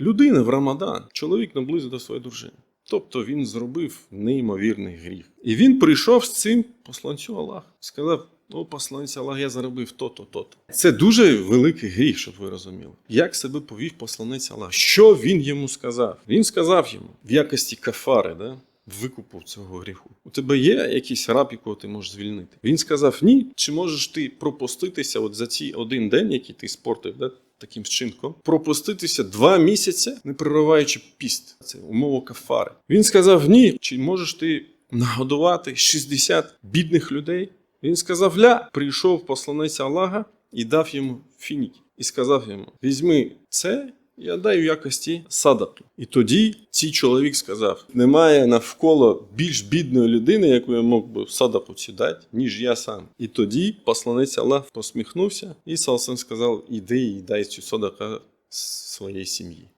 Людина в Рамадан, чоловік наблизив до своєї дружини. Тобто він зробив неймовірний гріх. І він прийшов з цим посланцю Аллах. Сказав: О, посланець Аллах, я заробив то-то, то-то. Це дуже великий гріх, щоб ви розуміли. Як себе повів посланець Аллах? Що він йому сказав? Він сказав йому в якості кафари, да? викупу цього гріху. У тебе є якийсь раб, якого ти можеш звільнити? Він сказав: Ні. Чи можеш ти пропуститися от за ці один день, який ти спортив, да? Таким чинком, пропуститися два місяці, не перериваючи піст. Це умова кафари. Він сказав: Ні. Чи можеш ти нагодувати 60 бідних людей? Він сказав: Ля, прийшов посланець Аллаха і дав йому фінік. І сказав йому: Візьми це. Я даю якості садаки. І тоді цей чоловік сказав: немає навколо більш бідної людини, яку я мог би садаку цю дати, ніж я сам. І тоді посланець Аллах посміхнувся, і Салсен сказав: Іди і дай цю садаку своїй сім'ї.